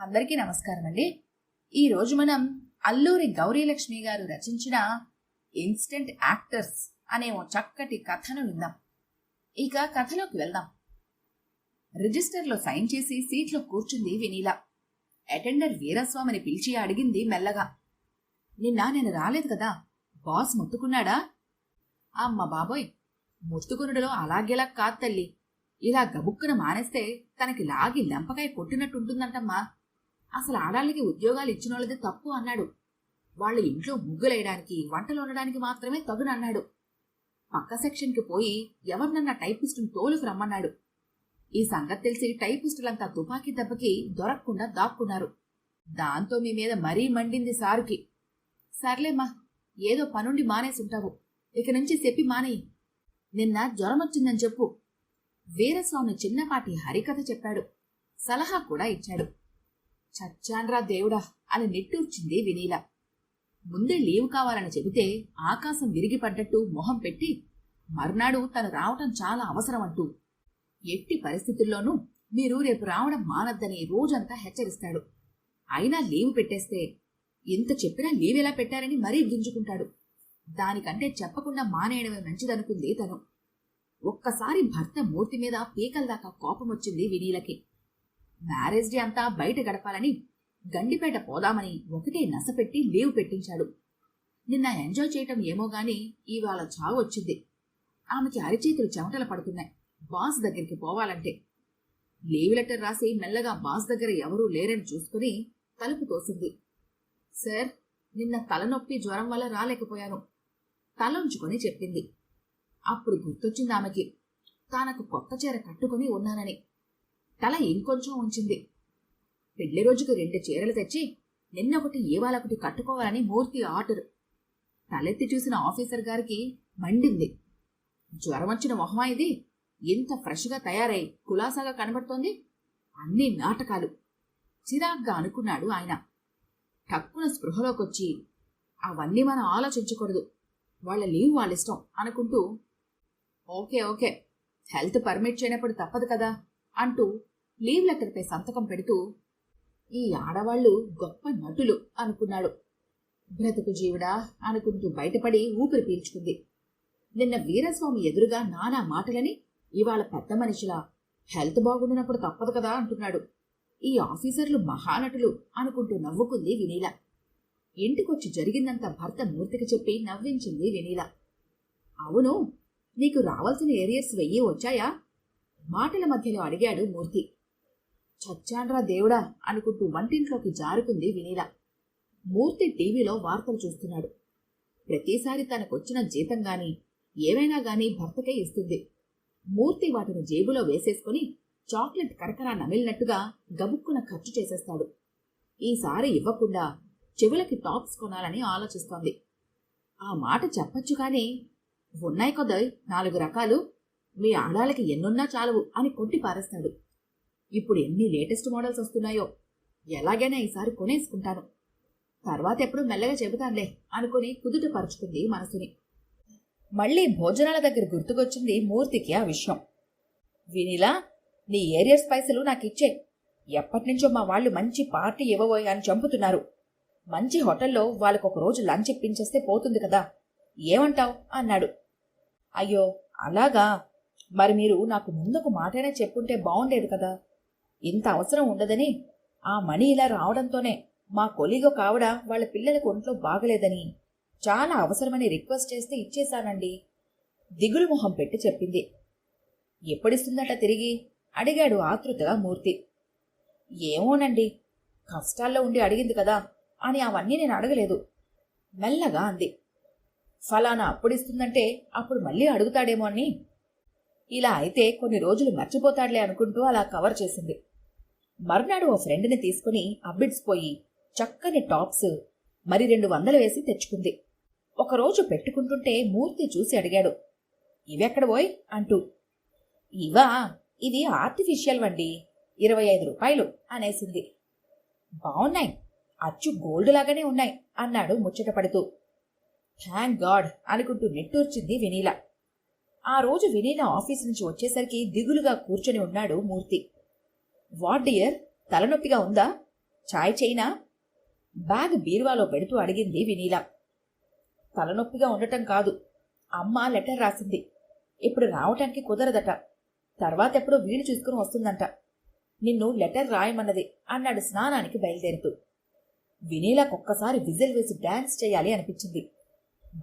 అందరికీ నమస్కారం అండి ఈరోజు మనం అల్లూరి గౌరీలక్ష్మి గారు రచించిన ఇన్స్టెంట్ యాక్టర్స్ అనే ఓ చక్కటి కథను విందాం. ఇక కథలోకి వెళ్దాం. రిజిస్టర్లో సైన్ చేసి సీట్లో కూర్చుంది వినీల. అటెండర్ వీరస్వామిని పిలిచి అడిగింది మెల్లగా. నిన్న నేను రాలేదు కదా బాస్ మొత్తుకున్నాడా? అమ్మ బాబోయ్ ముత్తుకునుడలో అలాగేలా కాదు తల్లి. ఇలా గబుక్కున మానేస్తే తనకి లాగి లెంపకాయ కొట్టినట్టుంటుందంటమ్మా. అసలు ఆడాళ్ళకి ఉద్యోగాలు ఇచ్చిన వాళ్ళది తప్పు అన్నాడు. వాళ్ళ ఇంట్లో ముగ్గులేయడానికి వంటలు వండడానికి మాత్రమే తగునన్నాడు పక్క సెక్షన్కి పోయి ఎవరినన్నా టైపిస్టును తోలుకు రమ్మన్నాడు. ఈ సంగతి తెలిసి టైపిస్టులంతా తుపాకీ దెబ్బకి దొరకకుండా దాక్కున్నారు. దాంతో మీ మీద మరీ మండింది సారుకి. సర్లేమ్మా ఏదో పనుండి మానేసుంటావు. ఇక నుంచి చెప్పి మానేయి నిన్న జ్వరం వచ్చిందని చెప్పు. వీరస్వామి చిన్నపాటి హరికథ చెప్పాడు. సలహా కూడా ఇచ్చాడు. చచ్చాన్రా దేవుడా అని నిట్టూర్చింది వినీల. ముందే లీవ్ కావాలని చెబితే ఆకాశం విరిగిపడ్డట్టు మొహం పెట్టి మర్నాడు తను రావటం చాలా అవసరం అంటూ ఎట్టి పరిస్థితుల్లోనూ మీరు రేపు రావడం మానద్దని రోజంతా హెచ్చరిస్తాడు. అయినా లీవ్ పెట్టేస్తే ఇంత చెప్పినా లీవ్ ఎలా పెట్టారని మరీ గింజుకుంటాడు దానికంటే చెప్పకుండా మానేయడమే మంచిదనుకుంది తను. ఒక్కసారి భర్త మూర్తి మీద పీకల దాకా కోపం వచ్చింది వినీలకి. మ్యారేజ్ డే అంతా బయట గడపాలని గండిపేట పోదామని ఒకటే నసపెట్టి లీవ్ పెట్టించాడు. నిన్న ఎంజాయ్ చేయటం ఏమో గాని ఇవాళ చావు వచ్చింది. ఆమెకి అరిచేతులు చెమటలు పడుతున్నాయి. బాస్ దగ్గరికి పోవాలంటే. లీవ్ లెటర్ రాసి మెల్లగా బాస్ దగ్గర ఎవరూ లేరని చూసుకుని తలుపు తోసింది. సార్ నిన్న తలనొప్పి జ్వరం వల్ల రాలేకపోయాను. తలంచుకొని చెప్పింది. అప్పుడు గుర్తొచ్చింది ఆమెకి. తానకు కొత్త చీర కట్టుకుని ఉన్నానని. తల ఇంకొంచెం ఉంచింది. పెళ్ళి రోజుకు రెండు చీరలు తెచ్చి నిన్నొకటి ఏవాలొకటి కట్టుకోవాలని మూర్తి ఆర్డర్. తలెత్తి చూసిన ఆఫీసర్ గారికి మండింది. జ్వరం వచ్చిన మొహమా ఇది? ఇంత ఫ్రెష్గా తయారై కులాసాగా కనబడుతోంది? అన్ని నాటకాలు. చిరాగ్గా అనుకున్నాడు ఆయన. టక్కున స్పృహలోకొచ్చి అవన్నీ మనం ఆలోచించకూడదు. వాళ్ళ లీవ్ వాళ్ళిష్టం అనుకుంటూ ఓకే ఓకే. హెల్త్ పర్మిట్ చేయనప్పుడు తప్పదు కదా. అంటూ లీవ్ లెటర్పై సంతకం పెడుతూ ఈ ఆడవాళ్ళు గొప్ప నటులు అనుకున్నాడు. బ్రతుకు జీవుడా అనుకుంటూ బయటపడి ఊపిరి పీల్చుకుంది. నిన్న వీరస్వామి ఎదురుగా నానా మాటలని ఇవాళ పెద్ద మనిషిలా హెల్త్ బాగుండినప్పుడు తప్పదు కదా అంటున్నాడు. ఈ ఆఫీసర్లు మహానటులు అనుకుంటూ నవ్వుకుంది వినీల. ఇంటికొచ్చి జరిగిందంతా భర్త మూర్తికి చెప్పి నవ్వించింది వినీల. అవును నీకు రావాల్సిన ఏరియర్స్ వెయ్యి వచ్చాయా? మాటల మధ్యలో అడిగాడు మూర్తి. చచ్చాన్రా దేవుడా అనుకుంటూ వంటింట్లోకి జారుకుంది వినీల. మూర్తి టీవీలో వార్తలు చూస్తున్నాడు. ప్రతిసారి తనకొచ్చిన జీతం గాని ఏవైనా గాని భర్తకే ఇస్తుంది. మూర్తి వాటిని జేబులో వేసేసుకుని చాక్లెట్ కరకరా నమిలినట్టుగా గబుక్కున ఖర్చు చేసేస్తాడు. ఈసారి ఇవ్వకుండా చెవులకి టాప్స్ కొనాలని ఆలోచిస్తోంది. ఆ మాట చెప్పచ్చు కానీ ఉన్నాయి కొద్దయ్ నాలుగు రకాలు మీ ఆడాలకి ఎన్నున్నా చాలవు అని కొట్టి పారేస్తాడు. ఇప్పుడు ఎన్ని లేటెస్ట్ మోడల్స్ వస్తున్నాయో. ఎలాగైనా ఈసారి కొనేసుకుంటాను. తర్వాత ఎప్పుడు మెల్లగా చెబుతానులే అనుకుని కుదుట పరుచుకుంది మనసుని. మళ్ళీ భోజనాల దగ్గర గుర్తుకొచ్చింది మూర్తికి ఆ విషయం. వినిలా నీ ఏరియర్స్ పైసలు నాకిచ్చే. ఎప్పటినుంచో మా వాళ్ళు మంచి పార్టీ ఇవ్వబోయే అని చంపుతున్నారు. మంచి హోటల్లో వాళ్ళకు ఒక రోజు లంచ్ ఇప్పించేస్తే పోతుంది కదా. ఏమంటావు? అన్నాడు. అయ్యో అలాగా. మరి మీరు నాకు ముందుకు మాటనే చెప్పుంటే బాగుండేది కదా. ఇంత అవసరం ఉండదని ఆ మనీ ఇలా రావడంతోనే మా కొలిగో కావడ వాళ్ళ పిల్లలకు ఒంట్లో బాగలేదని చాలా అవసరమని రిక్వెస్ట్ చేస్తే ఇచ్చేశానండి. దిగులు మొహం పెట్టి చెప్పింది. ఎప్పుడిస్తుందట తిరిగి? అడిగాడు ఆతృతగా మూర్తి. ఏమోనండి కష్టాల్లో ఉండి అడిగింది కదా అని అవన్నీ నేను అడగలేదు. మెల్లగా అంది. ఫలానా అప్పుడిస్తుందంటే అప్పుడు మళ్ళీ అడుగుతాడేమో అని ఇలా అయితే కొన్ని రోజులు మర్చిపోతాడులే అనుకుంటూ అలా కవర్ చేసింది. మర్నాడు ఓ ఫ్రెండ్ని తీసుకుని అబ్బిడ్స్ పోయి చక్కని టాప్స్ మరి రెండు వందలు వేసి తెచ్చుకుంది. ఒకరోజు పెట్టుకుంటుంటే మూర్తి చూసి అడిగాడు ఇవెక్కడ పోయ్ అంటూ ఇవా ఇది ఆర్టిఫిషియల్ వండి ఇరవై ఐదు రూపాయలు అనేసింది. బావున్నాయి అచ్చు గోల్డ్ లాగానే ఉన్నాయి అన్నాడు ముచ్చటపడుతూ. థ్యాంక్ గాడ్ అనుకుంటూ నిట్టూర్చింది వినీలా. ఆ రోజు వినీల ఆఫీస్ నుంచి వచ్చేసరికి దిగులుగా కూర్చొని ఉన్నాడు మూర్తి. వార్డియర్ తలనొప్పిగా ఉందా? ఛాయ్ చైనా బ్యాగ్ బీరువాలో పెడుతూ అడిగింది వినీల. తలనొప్పిగా ఉండటం కాదు అమ్మ లెటర్ రాసింది. ఇప్పుడు రావటానికి కుదరదట. తర్వాత ఎప్పుడో వీలు చూసుకుని వస్తుందంట. నిన్ను లెటర్ రాయమన్నది అన్నాడు స్నానానికి బయలుదేరుతూ. వినీలకొక్కసారి విజిల్ వేసి డ్యాన్స్ చేయాలి అనిపించింది.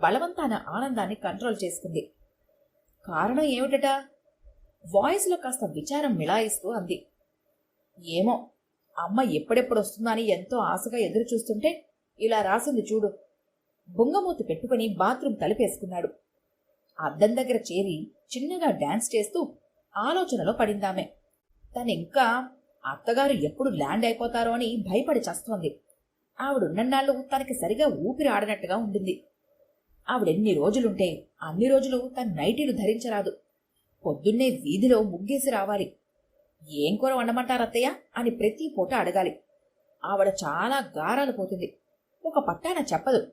బలవంతాన ఆనందాన్ని కంట్రోల్ చేసుకుంది. కారణం ఏమిటట? వాయిస్లో కాస్త విచారం మిళాయిస్తూ అంది. ఏమో అమ్మ ఎప్పుడెప్పుడు వస్తుందని ఎంతో ఆశగా ఎదురు చూస్తుంటే ఇలా రాసింది చూడు. బొంగమూతి పెట్టుకుని బాత్రూమ్ తలుపేసుకున్నాడు. అద్దం దగ్గర చేరి చిన్నగా డాన్స్ చేస్తూ ఆలోచనలో పడిందామె. తనింకా అత్తగారు ఎప్పుడు ల్యాండ్ అయిపోతారో అని భయపడి చస్తోంది. ఆవిడున్నన్నాళ్ళు తనకి సరిగా ఊపిరి ఆడనట్టుగా ఉండింది. ఆవిడెన్ని రోజులుంటే అన్ని రోజులు తన నైటీలు ధరించరాదు. పొద్దున్నే వీధిలో ముగ్గేసి రావాలి. ఏం కూర వండమంటారత్తయ్య? అని ప్రతి పూట అడగాలి. ఆవిడ చాలా గారాలు పోతుంది. ఒక పట్టాన చెప్పదు.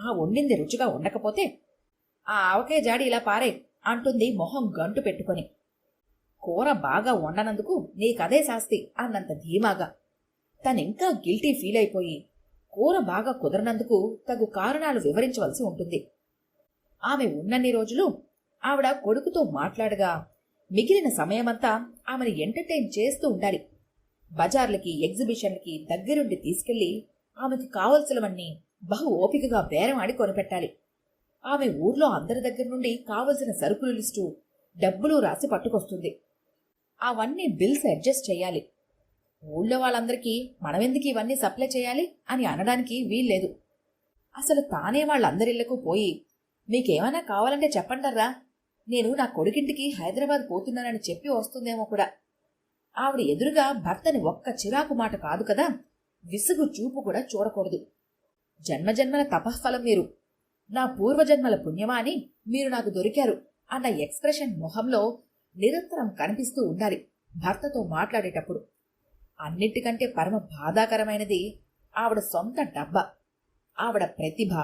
ఆ వండింది రుచిగా ఉండకపోతే ఆ ఆవకాయ జాడి ఇలా పారే అంటుంది మొహం గంటు పెట్టుకొని. కూర బాగా వండనందుకు నీకదే శాస్తి అన్నంత ధీమాగా. తనింకా గిల్టీ ఫీల్ అయిపోయి కూర బాగా కుదరనందుకు తగు కారణాలు వివరించవలసి ఉంటుంది. ఆమె ఉన్నన్ని రోజులు ఆవిడ కొడుకుతో మాట్లాడగా మిగిలిన సమయమంతా ఆమెను ఎంటర్టైన్ చేస్తూ ఉండాలి. బజార్లకి ఎగ్జిబిషన్లకి దగ్గరుండి తీసుకెళ్ళి ఆమెకు కావలసినవన్నీ బహు ఓపికగా బేరమాడి కొనిపెట్టాలి. ఆమె ఊర్లో అందరి దగ్గర నుండి కావలసిన సరుకులు లిస్టు డబ్బులు రాసి పట్టుకొస్తుంది. అవన్నీ బిల్స్ అడ్జస్ట్ చేయాలి. ఊళ్ళో వాళ్ళందరికీ మనమెందుకు ఇవన్నీ సప్లై చేయాలి అని అనడానికి వీల్లేదు. అసలు తానే వాళ్ళందరిళ్ళకు పోయి మీకేమైనా కావాలంటే చెప్పండర్రా. నేను నా కొడుకింటికి హైదరాబాద్ పోతున్నానని చెప్పి వస్తుందేమో కూడా. ఆవిడ ఎదురుగా భర్తని ఒక్క చిరాకు మాట కాదు కదా విసుగు చూపు కూడా చూడకూడదు. జన్మజన్మల తపఃఫలం మీరు. నా పూర్వజన్మల పుణ్యమా అని మీరు నాకు దొరికారు అన్న ఎక్స్ప్రెషన్ మొహంలో నిరంతరం కనిపిస్తూ ఉండాలి భర్తతో మాట్లాడేటప్పుడు. అన్నిటికంటే పరమ బాధాకరమైనది ఆవిడ సొంత డబ్బా ఆవిడ ప్రతిభ.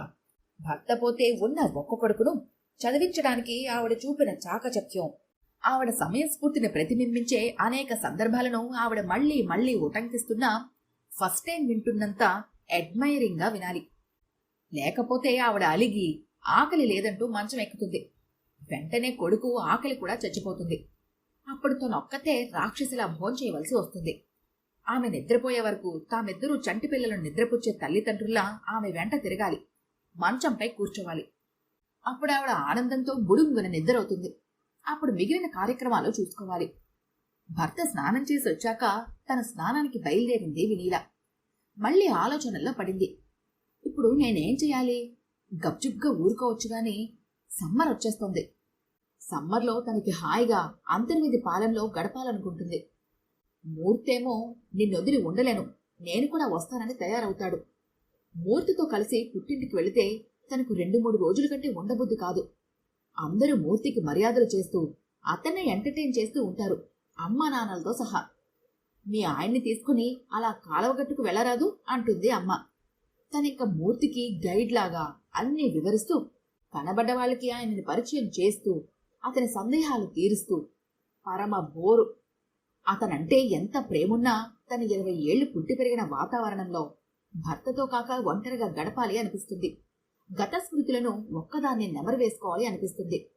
భర్త పోతే ఉన్న ఒక్క కొడుకును చదివించడానికి ఆవిడ చూపిన చాకచక్యం ఆవిడ సమయస్ఫూర్తిని ప్రతిబింబించే అనేక సందర్భాలను ఆవిడ మళ్ళీ మళ్ళీ ఉటంకిస్తున్నా ఫస్ట్ టైం వింటున్నంత అడ్మైరింగ్గా వినాలి. లేకపోతే ఆవిడ అలిగి ఆకలి లేదంటూ మంచం ఎక్కుతుంది. వెంటనే కొడుకు ఆకలి కూడా చచ్చిపోతుంది. అప్పుడు తనొక్కతే రాక్షసిలా భోంచేయవలసి వస్తుంది. ఆమె నిద్రపోయే వరకు తామిద్దరూ చంటి పిల్లలను నిద్రపుచ్చే తల్లిదండ్రుల్లా ఆమె వెంట తిరగాలి. మంచంపై కూర్చోవాలి. అప్పుడు ఆవిడ ఆనందంతో బుడుంగున నిద్రవుతుంది అప్పుడు మిగిలిన కార్యక్రమాలు చూసుకోవాలి. భర్త స్నానం చేసి వచ్చాక తన స్నానానికి బయలుదేరింది వినీల. మళ్ళీ ఆలోచనల్లో పడింది. ఇప్పుడు నేనేం చేయాలి? గప్చుగ్గా ఊరుకోవచ్చు గాని సమ్మర్ వచ్చేస్తోంది. సమ్మర్లో తనకి హాయిగా అంతర్విధి పాలెంలో గడపాలనుకుంటుంది. మూర్తేమో నిన్నొదిలి ఉండలేను. నేను కూడా వస్తానని తయారవుతాడు. మూర్తితో కలిసి పుట్టింటికి వెళితే తనకు రెండు మూడు రోజుల కంటే ఉండబుద్ధి కాదు. అందరూ మూర్తికి మర్యాదలు చేస్తూ అతన్నే ఎంటర్టైన్ చేస్తూ ఉంటారు. అమ్మా నాన్నలతో సహా. మీ ఆయన్ని తీసుకుని అలా కాలవగట్టుకు వెళ్ళరాదు? అంటుంది అమ్మ. తనిక మూర్తికి గైడ్ లాగా అన్నీ వివరిస్తూ కనబడ్డ వాళ్ళకి ఆయనని పరిచయం చేస్తూ అతని సందేహాలు తీరుస్తూ పరమ బోరు అతనంటే ఎంత ప్రేమున్నా తన ఇరవై ఏళ్ళు పుట్టి పెరిగిన వాతావరణంలో భర్తతో కాక ఒంటరిగా గడపాలి అనిపిస్తుంది. గత స్మృతులను ఒక్కదాన్ని నెమరు వేసుకోవాలి అనిపిస్తుంది.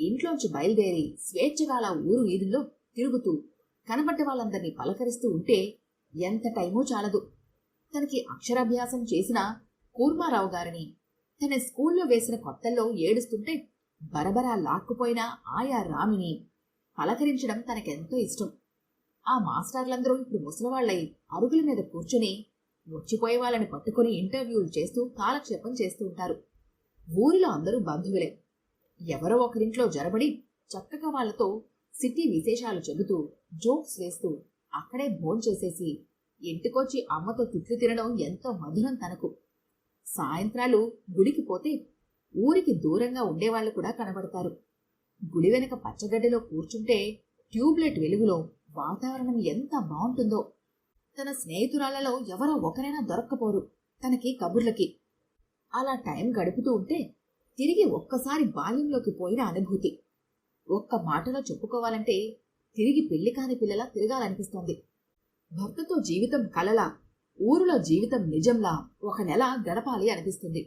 ఇంట్లోంచి బయలుదేరి స్వేచ్ఛగా అలా ఊరు వీధుల్లో తిరుగుతూ కనబడ్డ వాళ్ళందరినీ పలకరిస్తూ ఉంటే ఎంత టైమూ చాలదు. తనకి అక్షరాభ్యాసం చేసిన కూర్మారావు గారిని తన స్కూల్లో వేసిన కొత్తల్లో ఏడుస్తుంటే బరబరా లాక్కుపోయిన ఆయా రామిని పలకరించడం తనకెంతో ఇష్టం. ఆ మాస్టర్లందరూ ఇప్పుడు ముసలివాళ్ళై అరుగుల మీద కూర్చుని వచ్చిపోయే వాళ్ళని పట్టుకుని ఇంటర్వ్యూలు చేస్తూ కాలక్షేపం చేస్తూ ఉంటారు. ఊరిలో అందరూ బంధువులే. ఎవరో ఒకరింట్లో జరబడి చక్కగా వాళ్ళతో సిటీ విశేషాలు చెబుతూ జోక్స్ వేస్తూ అక్కడే భోంచేసేసి ఇంటికొచ్చి అమ్మతో తిట్లు తినడం ఎంతో మధురం తనకు. సాయంత్రాలు గుడికి పోతే ఊరికి దూరంగా ఉండేవాళ్ళు కూడా కనబడతారు. గుడి వెనక పచ్చగడ్డిలో కూర్చుంటే ట్యూబ్లైట్ వెలుగులో వాతావరణం ఎంత బాగుంటుందో. తన స్నేహితురాలలో ఎవరో ఒకరైనా దొరక్కపోరు తనకి కబుర్లకి. అలా టైం గడుపుతూ ఉంటే తిరిగి ఒక్కసారి బాల్యంలోకి పోయిన అనుభూతి. ఒక్క మాటలో చెప్పుకోవాలంటే తిరిగి పెళ్ళి కాని పిల్లలా తిరగాలనిపిస్తోంది. భర్తతో జీవితం కలలా ఊరిలో జీవితం నిజంలా ఒక నెల గడపాలి అనిపిస్తుంది.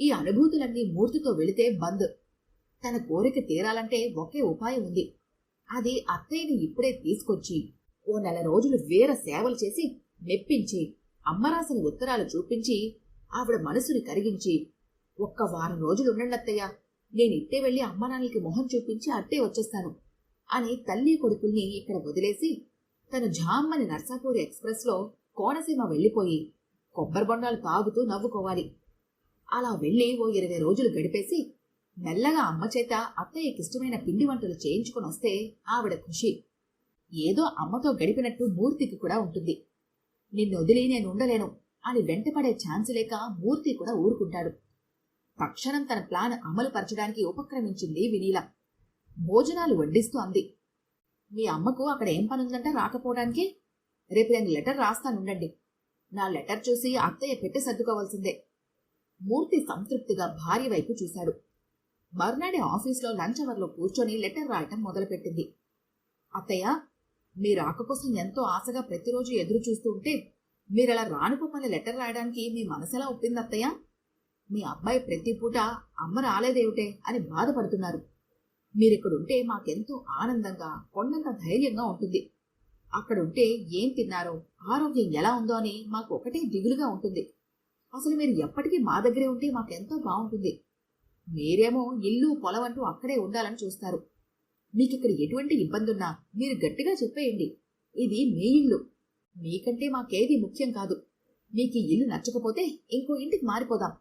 ఈ అనుభూతులన్నీ మూర్తితో వెళితే బంద్. తన కోరిక తీరాలంటే ఒకే ఉపాయం ఉంది. అది అత్తయ్యని ఇప్పుడే తీసుకొచ్చి ఓ నెల రోజులు వేర సేవలు చేసి మెప్పించి అమ్మరాసిన ఉత్తరాలు చూపించి ఆవిడ మనసుని కరిగించి ఒక్క వారం రోజులు ఉండండి అత్తయ్య నేను ఇట్టే వెళ్ళి అమ్మనాన్నలకి మొహం చూపించి అట్టే వచ్చేస్తాను అని తల్లి కొడుకుల్ని ఇక్కడ వదిలేసి తను జామ్మని నర్సాపూర్ ఎక్స్ప్రెస్లో కోనసీమ వెళ్ళిపోయి కొబ్బరి బొండాలు తాగుతూ నవ్వుకోవాలి. అలా వెళ్ళి ఓ ఇరవై రోజులు గడిపేసి మెల్లగా అమ్మ చేత అత్తయ్యకిష్టమైన పిండి వంటలు చేయించుకుని వస్తే ఆవిడ ఖుషి. ఏదో అమ్మతో గడిపినట్టు మూర్తికి కూడా ఉంటుంది. నిన్ను వదిలి నేను ఉండలేను అని వెంటపడే ఛాన్స్ లేక మూర్తి కూడా ఊరుకుంటాడు. తక్షణం తన ప్లాన్ అమలు పరచడానికి ఉపక్రమించింది వినీల. భోజనాలు వడ్డిస్తూ అంది. మీ అమ్మకు అక్కడ ఏం పనుందంట రాకపోవడానికి? రేపు నేను లెటర్ రాస్తానుండండి. నా లెటర్ చూసి అత్తయ్య పెట్టి సర్దుకోవాల్సిందే. మూర్తి సంతృప్తిగా భార్య వైపు చూశాడు. మర్నాడి ఆఫీస్లో లంచ్ అవర్లో కూర్చొని లెటర్ రాయటం మొదలుపెట్టింది. అత్తయ్య మీ రాక కోసం ఎంతో ఆశగా ప్రతిరోజు ఎదురు చూస్తూ ఉంటే మీరలా రానుకోమని లెటర్ రాయడానికి మీ మనసెలా ఒప్పింది అత్తయ్య? మీ అబ్బాయి ప్రతి పూట అమ్మ రాలేదేమిటే అని బాధపడుతున్నారు. మీరిక్కడుంటే మాకెంతో ఆనందంగా కొండంత ధైర్యంగా ఉంటుంది. అక్కడుంటే ఏం తిన్నారో ఆరోగ్యం ఎలా ఉందో అని మాకు ఒకటే దిగులుగా ఉంటుంది. అసలు మీరు ఎప్పటికీ మా దగ్గరే ఉంటే మాకెంతో బాగుంటుంది. మీరేమో ఇల్లు పొలం అంటూ అక్కడే ఉండాలని చూస్తారు. మీకిక్కడ ఎటువంటి ఇబ్బందున్నా మీరు గట్టిగా చెప్పేయండి. ఇది మీ ఇల్లు. మీకంటే మాకేది ముఖ్యం కాదు. మీకు ఇల్లు నచ్చకపోతే ఇంకో ఇంటికి మారిపోదాం.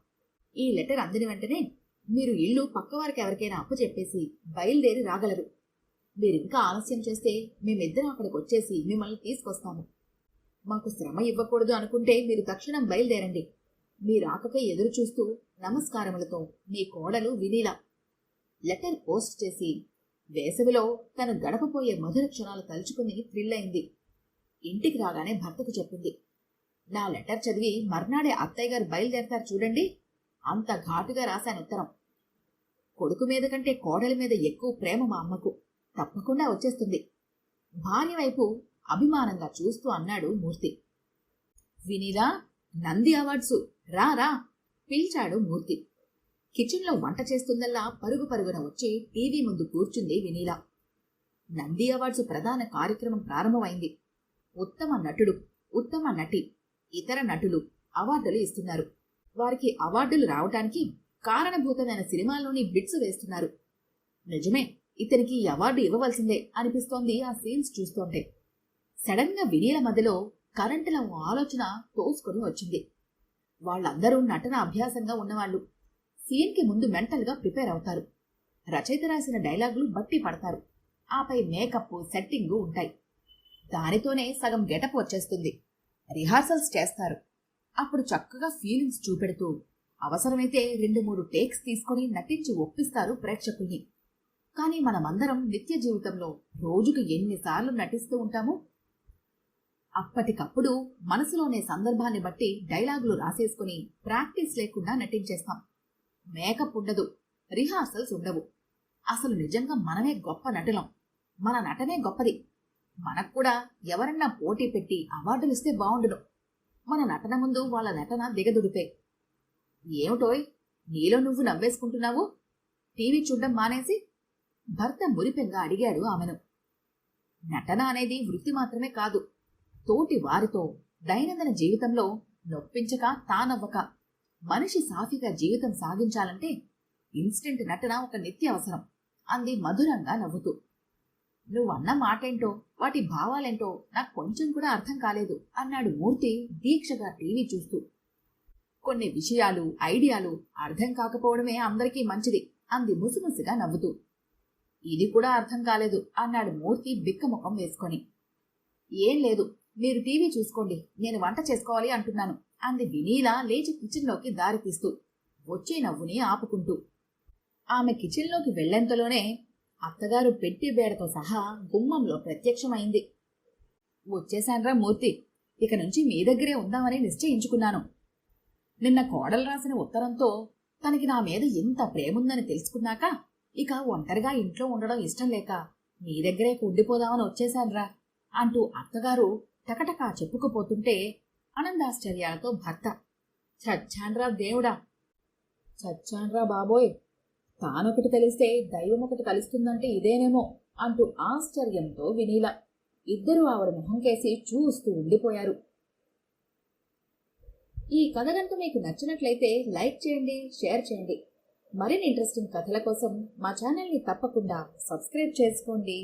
ఈ లెటర్ అందిన వెంటనే మీరు ఇల్లు పక్కవారికి ఎవరికైనా అప్పచెప్పేసి బయలుదేరి రాగలరు. మీరింకా ఆలస్యం చేస్తే మేమిద్దరం అక్కడికి వచ్చేసి మిమ్మల్ని తీసుకొస్తాము. మాకు శ్రమ ఇవ్వకూడదు అనుకుంటే మీరు తక్షణం బయలుదేరండి. మీ రాకకై ఎదురు చూస్తూ నమస్కారములతో మీ కోడలు వినీల. లెటర్ పోస్ట్ చేసి వేసవిలో తను గడపపోయే మధుర క్షణాలు తలుచుకుని థ్రిల్ అయింది ఇంటికి రాగానే భర్తకు చెప్పింది. నా లెటర్ చదివి మర్నాడే అత్తయ్య గారు బయలుదేరతారు చూడండి. అంత ఘాటుగా రాశాను ఉత్తరం. కొడుకు మీద కంటే కోడలి మీద ఎక్కువ ప్రేమ మా అమ్మకు. తప్పకుండా వచ్చేస్తుంది. భార్య వైపు అభిమానంగా చూస్తూ అన్నాడు మూర్తి. వినీలా నంది అవార్డ్సు రా రా పిలిచాడు మూర్తి. కిచెన్లో వంట చేస్తుందల్లా పరుగు పరుగున వచ్చి టీవీ ముందు కూర్చుంది వినీల. నంది అవార్డ్స్ ప్రధాన కార్యక్రమం ప్రారంభమైంది. ఉత్తమ నటుడు ఉత్తమ నటి ఇతర నటులు అవార్డులు ఇస్తున్నారు. వారికి అవార్డులు రావటానికి కారణభూతమైన సినిమాల్లోని బిట్స్ వేస్తున్నారు. నిజమే ఇతనికి ఈ అవార్డు ఇవ్వవలసిందే అనిపిస్తోంది ఆ సీన్స్ చూస్తోంటే. సడన్గా వినీల మధ్యలో కరెంటుల ఆలోచన తోసుకొని వచ్చింది. వాళ్ళందరూ నటన అభ్యాసంగా ఉన్నవాళ్ళు. సీన్కి ముందు మెంటల్గా ప్రిపేర్ అవుతారు. రచయిత రాసిన డైలాగులు బట్టి పడతారు. ఆపై మేకప్ సెట్టింగు ఉంటాయి. దానితోనే సగం గెటప్ వచ్చేస్తుంది. రిహార్సల్స్ చేస్తారు. అప్పుడు చక్కగా ఫీలింగ్స్ చూపెడుతూ అవసరమైతే రెండు మూడు టేక్స్ తీసుకొని నటించి ఒప్పిస్తారు ప్రేక్షకుల్ని. కానీ మనమందరం నిత్య జీవితంలో రోజుకు ఎన్నిసార్లు నటిస్తూ ఉంటాము అప్పటికప్పుడు మనసులోనే సందర్భాన్ని బట్టి డైలాగులు రాసేసుకుని ప్రాక్టీస్ లేకుండా నటించేస్తాం. మేకప్ ఉండదు రిహార్సల్స్ ఉండవు. అసలు నిజంగా మనమే గొప్ప నటులం. మన నటనే గొప్పది. మనకు కూడా ఎవరన్నా పోటీ పెట్టి అవార్డులు ఇస్తే బాగుండును. మన నటన ముందు వాళ్ళ నటన దిగదుడిపే. ఏమిటోయ్ నీలో నువ్వు నవ్వేసుకుంటున్నావు? టీవీ చూడ్డం మానేసి భర్త మురిపెంగా అడిగాడు ఆమెను. నటన అనేది వృత్తి మాత్రమే కాదు తోటి వారితో దైనందిన జీవితంలో నొప్పించక తానవ్వక మనిషి సాఫీగా జీవితం సాగించాలంటే ఇన్స్టెంట్ నటన ఒక నిత్య అవసరం అంది మధురంగా నవ్వుతూ. నువ్వన్న మాటేంటో వాటి భావాలేంటో నాకు కొంచెం కూడా అర్థం కాలేదు అన్నాడు మూర్తి దీక్షగా టీవీ చూస్తూ. కొన్ని విషయాలు ఐడియాలు అర్థం కాకపోవడమే అందరికీ మంచిది అంది ముసిముసిగా నవ్వుతూ. ఇది కూడా అర్థం కాలేదు అన్నాడు మూర్తి బిక్కముఖం వేసుకొని. ఏం లేదు మీరు టీవీ చూసుకోండి నేను వంట చేసుకోవాలి అంటున్నాను అంది వినీల లేచి కిచెన్లోకి దారి తీస్తూ వచ్చే నవ్వుని ఆపుకుంటూ. ఆమె కిచెన్లోకి వెళ్ళేంతలోనే అత్తగారు పెట్టి బేడతో సహా గుమ్మంలో ప్రత్యక్షమైంది. వచ్చేశాన్రా మూర్తి ఇక నుంచి మీ దగ్గరే ఉందామని నిశ్చయించుకున్నాను. నిన్న కోడలు రాసిన ఉత్తరంతో తనకి నా మీద ఎంత ప్రేముందని తెలుసుకున్నాక ఇక ఒంటరిగా ఇంట్లో ఉండడం ఇష్టం లేక మీ దగ్గరే ఉండిపోదామని వచ్చేశాన్రా అంటూ అత్తగారు టకటకా చెప్పుకుపోతుంటే ఆనందాశ్చర్యాలతో భర్త చచ్చాన్రా దేవుడా! చచ్చాన్రా బాబోయ్! తానొకటి తెలిస్తే దైవం ఒకటి కలుస్తుందంటే ఇదేనేమో అంటూ ఆశ్చర్యంతో వినీల. ఇద్దరు ఆవిడ మొహం కేసి చూస్తూ ఉండిపోయారు. ఈ కథ కనుక మీకు నచ్చినట్లయితే లైక్ చేయండి షేర్ చేయండి. మరిన్ని ఇంట్రెస్టింగ్ కథల కోసం మా ఛానల్ని తప్పకుండా సబ్స్క్రైబ్ చేసుకోండి.